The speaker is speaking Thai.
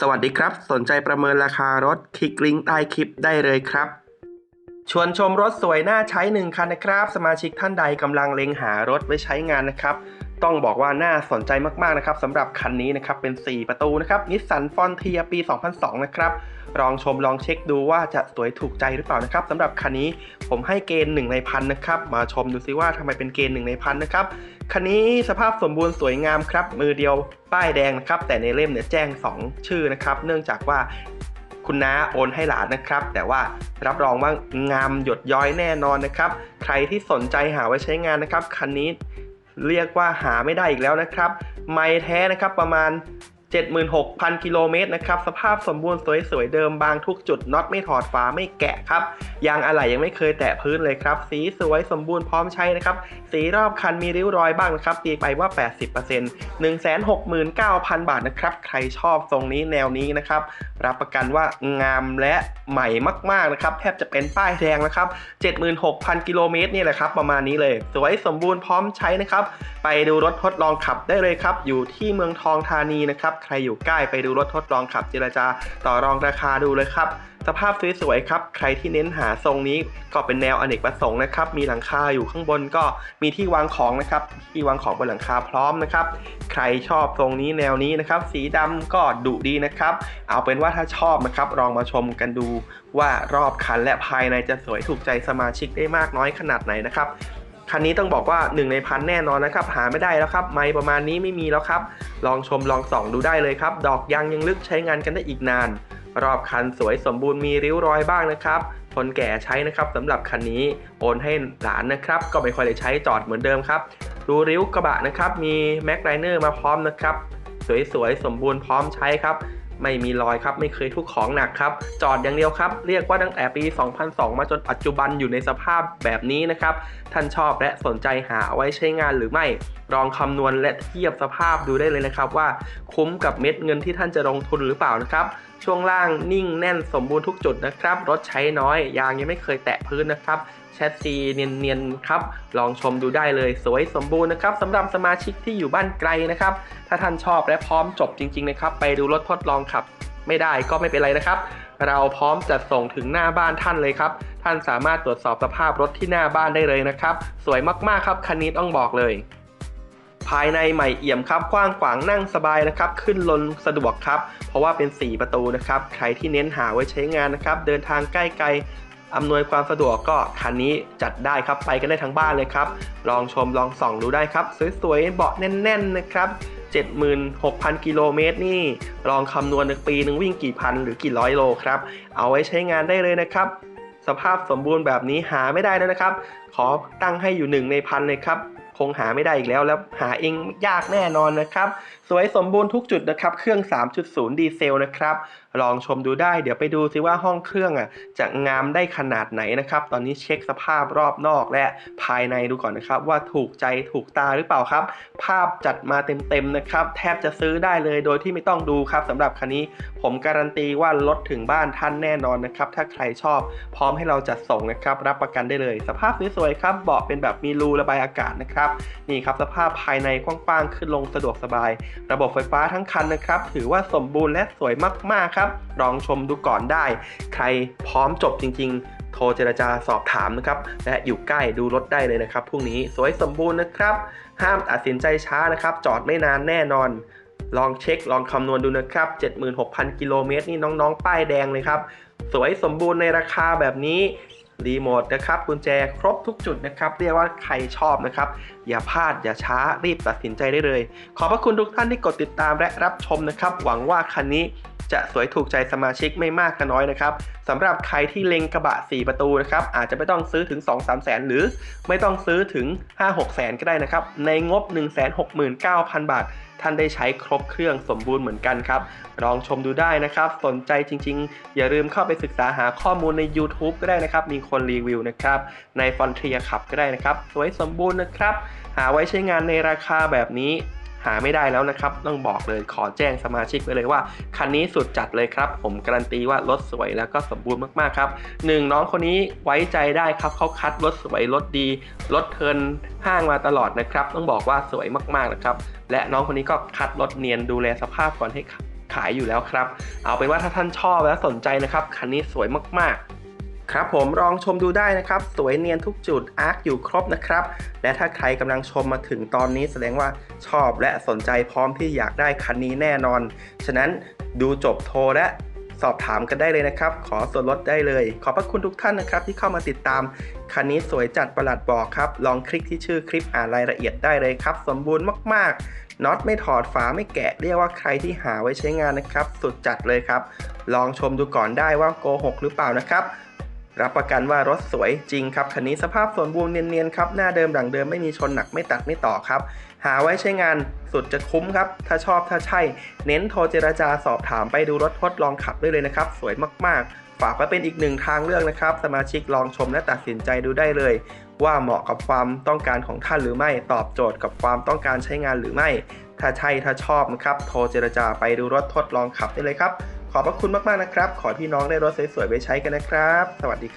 สวัสดีครับ สนใจประเมินราคารถคลิกลิงก์ใต้คลิปได้เลยครับ ชวนชมรถสวยน่าใช้หนึ่งคันนะครับ สมาชิกท่านใดกำลังเล็งหารถไว้ใช้งานนะครับ ต้องบอกว่าน่าสนใจมากๆนะครับสำหรับคันนี้นะครับเป็น 4 ประตูนะครับนิสสันฟอนเทียปี 2002 นะครับลองชมลองเช็คดูว่าจะสวยถูกใจหรือเปล่านะครับสำหรับคันนี้ผมให้เกณฑ์1ในพันนะครับมาชมดูซิว่าทำไมเป็นเกณฑ์1ในพันนะครับคันนี้สภาพสมบูรณ์สวยงามครับมือเดียวป้ายแดงนะครับแต่ในเล่มเนี่ยแจ้ง 2 ชื่อนะครับเนื่องจากว่าคุณน้าโอนให้หลานนะครับ แต่ว่ารับรองว่างามหยดย้อยแน่นอนนะครับ ใครที่สนใจหาไว้ใช้งานนะครับ คันนี้ เรียกว่าหาไม่ได้อีกแล้วนะครับ ไม่แท้นะครับประมาณ 76,000 กิโลเมตรนะครับ สภาพสมบูรณ์สวยๆ เดิมบางทุกจุดน็อตไม่ถอดฝาไม่แกะครับ ยางอะไหล่ยังไม่เคยแตะพื้นเลยครับ สีสวยสมบูรณ์พร้อมใช้นะครับ สีรอบคันมีริ้วรอยบ้างนะครับ ตีไปว่า 80% 169,000 บาทนะครับ ใครชอบทรงนี้แนวนี้นะครับ รับประกันว่างามและใหม่มากๆนะครับ แทบจะเป็นป้ายแดงนะครับ 76,000 กิโลเมตรนี่แหละครับ ประมาณนี้เลย สวยสมบูรณ์พร้อมใช้นะครับ ไปดูรถทดลองขับได้เลยครับ อยู่ที่เมืองทองธานีนะครับใครอยู่ใกล้ไปดูรถทดลองขับเจรจาต่อรองราคาดูเลยครับ สภาพสวยๆครับ ใครที่เน้นหาทรงนี้ก็เป็นแนวอเนกประสงค์นะครับ มีหลังคาอยู่ข้างบนก็มีที่วางของนะครับ ที่วางของบนหลังคาพร้อมนะครับ ใครชอบทรงนี้แนวนี้นะครับ สีดำก็ดุดีนะครับ เอาเป็นว่าถ้าชอบนะครับ ลองมาชมกันดูว่ารอบคันและภายในจะสวยถูกใจสมาชิกได้มากน้อยขนาดไหนนะครับ คันนี้ต้องบอกว่า 1 ในพันแน่นอนนะครับ หาไม่ได้แล้วครับ ไม้ประมาณนี้ไม่มีแล้วครับ ลองชมลองส่องดูได้เลยครับ ดอกยางยังลึกใช้งานกันได้อีกนาน รอบคันสวยสมบูรณ์มีริ้วรอยบ้างนะครับคนแก่ใช้นะครับสำหรับคันนี้โอนให้หลานนะครับ ก็ไม่ค่อยได้ใช้จอดเหมือนเดิมครับ ดูริ้วกระบะนะครับ มีแม็กไลเนอร์มาพร้อมนะครับ สวยๆสมบูรณ์พร้อมใช้ครับ ไม่มีรอยครับไม่เคยทุกของหนักครับ จอดอย่างเดียวครับ เรียกว่าตั้งแต่ปี 2002 มาจนปัจจุบันอยู่ในสภาพแบบนี้นะครับ ท่านชอบและสนใจหาเอาไว้ใช้งานหรือไม่ลองคำนวณและเทียบสภาพดูได้เลยนะครับว่าคุ้มกับเม็ดเงินที่ท่านจะลงทุนหรือเปล่านะครับช่วงล่างนิ่งแน่นสมบูรณ์ทุกจุดนะครับ รถใช้น้อยยางยังไม่เคยแตะพื้นนะครับ แชสซีเนียนๆครับ ลองชมดูได้เลยสวยสมบูรณ์นะครับสำหรับสมาชิกที่อยู่บ้านไกลนะครับ ถ้าท่านชอบและพร้อมจบจริงๆนะครับ ไปดูรถทดลองขับ ไม่ได้ก็ไม่เป็นไรนะครับ เราพร้อมจัดส่งถึงหน้าบ้านท่านเลยครับ ท่านสามารถตรวจสอบสภาพรถที่หน้าบ้านได้เลยนะครับ สวยมากๆครับคันนี้ต้องบอกเลยภายในใหม่เอี่ยมครับกว้างขวางนั่งสบายนะครับ ขึ้นลงสะดวกครับ เพราะว่าเป็น 4 ประตูนะครับ ใครที่เน้นหาไว้ใช้งานนะครับ เดินทางใกล้ไกล อำนวยความสะดวกก็คันนี้จัดได้ครับไปกันได้ทั้งบ้านเลยครับ ลองชมลองส่องดูได้ครับ สวยๆเบาะแน่น ๆ นะครับ 76,000 กิโลเมตรนี่ ลองคำนวณในปีหนึ่งวิ่งกี่พันหรือกี่ร้อยโลครับ เอาไว้ใช้งานได้เลยนะครับ สภาพสมบูรณ์แบบนี้หาไม่ได้แล้วนะครับ ขอตั้งให้อยู่หนึ่งในพันเลยครับ คงหาไม่ได้อีกแล้ว แล้วหาเองยากแน่นอนนะครับ สวยสมบูรณ์ทุกจุดนะครับ เครื่อง 3.0 ดีเซลนะครับ ลองชมดูได้ เดี๋ยวไปดูซิว่าห้องเครื่องอะจะงามได้ขนาดไหนนะครับ ตอนนี้เช็คสภาพรอบนอกและภายในดูก่อนนะครับ ว่าถูกใจถูกตาหรือเปล่าครับ ภาพจัดมาเต็มๆนะครับ แทบจะซื้อได้เลยโดยที่ไม่ต้องดูครับสำหรับคันนี้ผมการันตีว่ารถถึงบ้านท่านแน่นอนนะครับ ถ้าใครชอบ พร้อมให้เราจัดส่งนะครับ รับประกันได้เลย สภาพสวยๆครับเบาะเป็นแบบมีรูระบายอากาศนะครับนะครับนี่ครับสภาพภายในกว้างๆขึ้นลงสะดวกสบาย ระบบไฟฟ้าทั้งคันนะครับ ถือว่าสมบูรณ์และสวยมากๆครับลองชมดูก่อนได้ ใครพร้อมจบจริง ๆ โทรเจรจาสอบถามนะครับ และอยู่ใกล้ดูรถได้เลยนะครับพรุ่งนี้สวยสมบูรณ์นะครับ ห้ามตัดสินใจช้านะครับ จอดไม่นานแน่นอนลองเช็คลองคำนวณดูนะครับ 76,000 กิโลเมตรนี่น้องๆ ป้ายแดงเลยครับ สวยสมบูรณ์ในราคาแบบนี้ รีโมทนะครับกุญแจครบทุกจุดนะครับ เรียกว่าใครชอบนะครับ อย่าพลาดอย่าช้ารีบตัดสินใจได้เลย ขอบพระคุณทุกท่านที่กดติดตามและรับชมนะครับ หวังว่าคันนี้ จะสวยถูกใจสมาชิกไม่มากก็น้อยนะครับสำหรับใครที่เล็งกระบะ 4 ประตูนะครับอาจจะไม่ต้องซื้อถึง 2-3 แสนหรือไม่ต้องซื้อถึง 5-6 แสนก็ได้นะครับในงบ 169,000 บาท ท่านได้ใช้ครบเครื่องสมบูรณ์เหมือนกันครับลองชมดูได้นะครับ สนใจจริง ๆ อย่าลืมเข้าไปศึกษาหาข้อมูลใน YouTube ก็ได้นะครับ มีคนรีวิวนะครับ ในฟอนเทียขับก็ได้นะครับ สวยสมบูรณ์นะครับ หาไว้ใช้งานในราคาแบบนี้ หาไม่ได้แล้วนะครับ ต้องบอกเลยขอแจ้งสมาชิกไว้เลยว่า คันนี้สุดจัดเลยครับ ผมการันตีว่ารถสวยแล้วก็สมบูรณ์มากๆครับหนึ่งน้องคนนี้ไว้ใจได้ครับเขาคัดรถสวยรถดีรถเทิร์นห้างมาตลอดนะครับ ต้องบอกว่าสวยมากๆนะครับ และน้องคนนี้ก็คัดรถเนียนดูแลสภาพก่อนให้ขายอยู่แล้วครับ เอาเป็นว่าถ้าท่านชอบและสนใจนะครับ คันนี้สวยมากๆ ครับผมลองชมดูได้นะครับ สวยเนียนทุกจุดอาร์คอยู่ครบนะครับ และถ้าใครกำลังชมมาถึงตอนนี้แสดงว่าชอบและสนใจพร้อมที่อยากได้คันนี้แน่นอน ฉะนั้นดูจบโทรและสอบถามกันได้เลยนะครับ ขอส่วนลดได้เลย ขอบพระคุณทุกท่านนะครับ ที่เข้ามาติดตาม คันนี้สวยจัดประหลัดบอกครับ ลองคลิกที่ชื่อคลิปอ่านรายละเอียดได้เลยครับ สมบูรณ์มากๆน็อตไม่ถอดฝาไม่แกะเรียกว่าใครที่หาไว้ใช้งานนะครับ สุดจัดเลยครับ ลองชมดูก่อนได้ว่าโกหกหรือเปล่านะครับ รับประกันว่ารถสวยจริงครับคันนี้สภาพสมบูรณ์เนียนๆครับหน้าเดิมดังเดิมไม่มีชนหนักไม่ตัดไม่ต่อครับ หาไว้ใช้งานสุดจะคุ้มครับ ถ้าชอบถ้าใช่ เน้นโทรเจราจาสอบถามไปดูรถทดลองขับได้เลยนะครับ สวยมากๆ ฝากไว้เป็นอีกหนึ่งทางเลือกนะครับ สมาชิกลองชมและตัดสินใจดูได้เลย ว่าเหมาะกับความต้องการของท่านหรือไม่ตอบโจทย์กับความต้องการใช้งานหรือไม่ ถ้าใช่ถ้าชอบนะครับโทรเจราจาไปดูรถทดลองขับได้เลยครับ ขอบพระคุณมากๆนะครับ ขอพี่น้องได้รถสวยๆไปใช้กันนะครับ สวัสดีครับ